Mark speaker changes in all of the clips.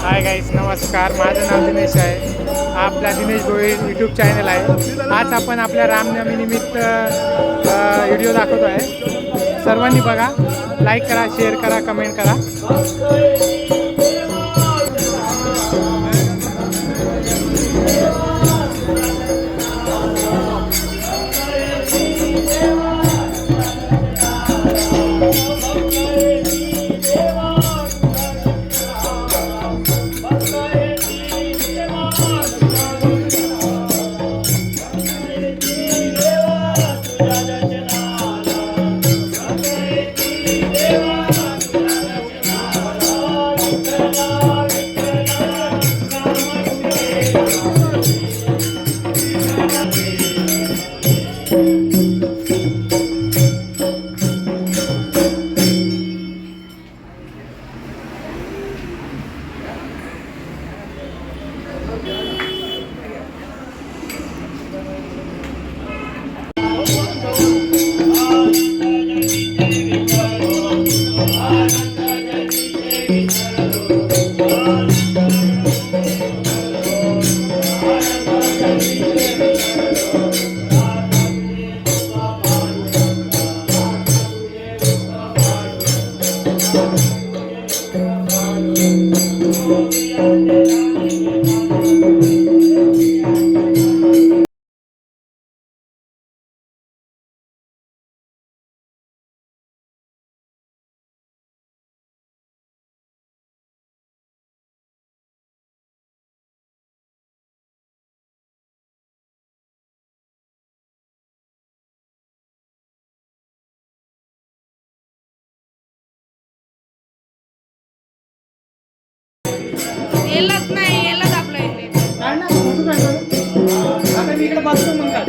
Speaker 1: Hi guys नमस्कार. माझं नाव दिनेश आहे. आपला दिनेश गोळी यूट्यूब चॅनल आहे. आज आपण आपल्या रामनवमीनिमित्त व्हिडिओ दाखवतो आहे सर्वांनी बघा. लाईक करा शेअर करा कमेंट करा.
Speaker 2: येलच नाही येलच आपलं इथे
Speaker 1: आता मी इकडे बसतो मग काय?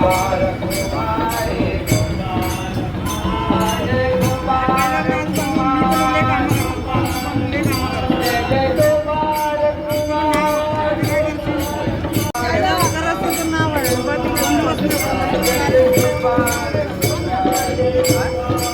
Speaker 3: para